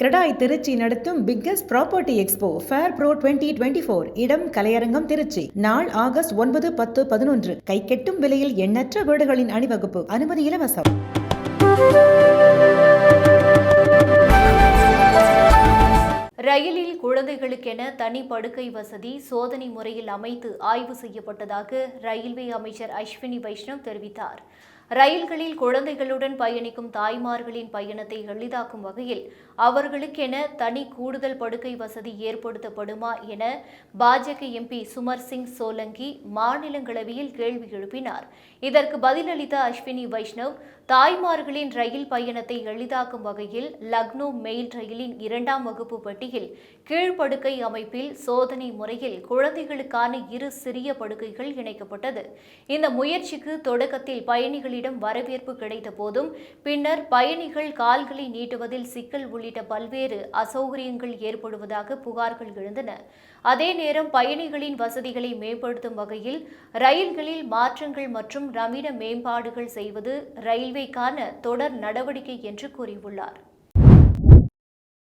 கிரடாய் திருச்சி நடத்தும் biggest property expo fair pro twenty twenty four இடம் கலையரங்கம் திருச்சி. நாள் ஆகஸ்ட் ஒன்பது பத்து பதினொன்று. கைக்கெட்டும் விலையில் எண்ணற்ற வீடுகளின் அணிவகுப்பு. அனுமதி இலவசம். ரயிலில் குழந்தைகளுக்கென தனி படுக்கை வசதி சோதனை முறையில் அமைத்து ஆய்வு செய்யப்பட்டதாக ரயில்வே அமைச்சர் அஸ்வினி வைஷ்ணவ் தெரிவித்தார். ரயில்களில் குழந்தைகளுடன் பயணிக்கும் தாய்மார்களின் பயணத்தை எளிதாக்கும் வகையில் அவர்களுக்கென தனி கூடுதல் படுக்கை வசதி ஏற்படுத்தப்படுமா என பாஜக எம்பி சுமர் சிங் சோலங்கி மாநிலங்களவையில் கேள்வி எழுப்பினார். இதற்கு பதிலளித்த அஸ்வினி வைஷ்ணவ் தாய்மார்களின் ரயில் பயணத்தை எளிதாக்கும் வகையில் லக்னோ மெயில் ரயிலின் இரண்டாம் வகுப்பு பெட்டியில் கீழ்ப்படுக்கை அமைப்பில் சோதனை முறையில் குழந்தைகளுக்கான இரு சிறிய படுக்கைகள் இணைக்கப்பட்டது. இந்த முயற்சிக்கு தொடக்கத்தில் பயணிகளிடம் வரவேற்பு கிடைத்த போதும் பின்னர் பயணிகள் கால்களை நீட்டுவதில் சிக்கல் உள்ளிட்ட பல்வேறு அசௌகரியங்கள் ஏற்படுவதாக புகார்கள் எழுந்தன. அதே நேரம் பயணிகளின் வசதிகளை மேம்படுத்தும் வகையில் ரயில்களில் மாற்றங்கள் மற்றும் நவீன மேம்பாடுகள் செய்வது ரயில்வே காண தொடர் நடவடிக்கை என்று கூறியுள்ளார்.